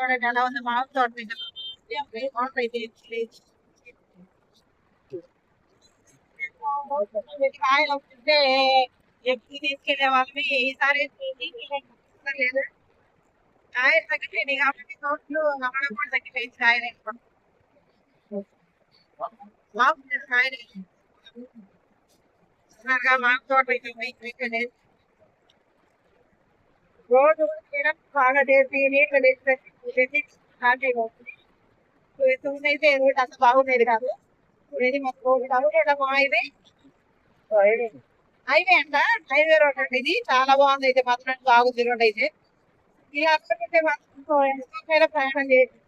थोड़ा डाला हुआ था माउथ तो और में और में आई लव टुडे एक्सपीरियंस के लेवल में यही सारे लेना टायर तक ट्रेनिंग आपने नोट लो हमारा पर तक ट्रेन टायर है लाभ में टायर है सर का मार्क तोड़ पे तो वही क्विक है रोड मेरा खाना देर पीरियड में देख सकते అయితే రోడ్ అంత బాగుండేది కాదు ఇది మాకు రోడ్ అవుట్ హైవే అంట హైవే రోడ్ అండి ఇది చాలా బాగుంది అయితే మాత్రం బాగుంది రోడ్ అయితే ఈ హాస్పిటల్ పైన ప్రయాణం చేయండి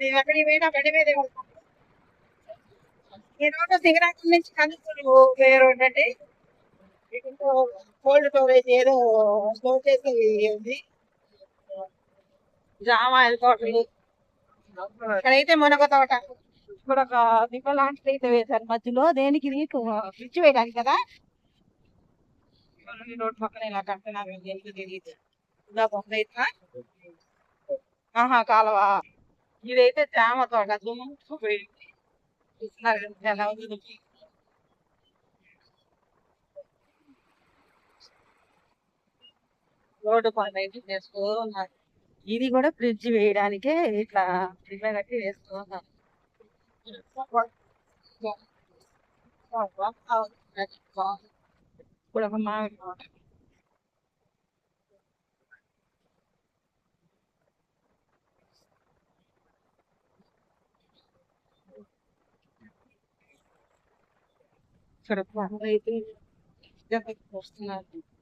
నేను అక్కడికి పోయినా బండి మీద ఈ రోడ్డు దిగరాక నుంచి కనుక్కులు వేరే రోడ్ అండి కోల్డ్ స్టోరేజ్ ఏదో స్టోర్ చేసేది ఉంది జావాయి కర్ని కరైతే మోనకో తోట కొడక దిప లాంటితే జన్ మధ్యలో దేనికి రిచువేడాలి కదా నా నోట్ పక్కనే నా కర్తనా నేను తీసి ఉన్న పొందైతా హ హ కాలవా ఇదేతే చామ తోట కొడు సువే కిసన నలావుంది లోకి లోడ పనించే చేసుకున్నా ఇది కూడా ఫ్రిజ్ వేయడానికే ఇట్లా ఫ్రిజ్ ఎక్కడి వేస్తాం గా కొరవమాం సర్వత్వం అయితే ఏదైపోస్తానండి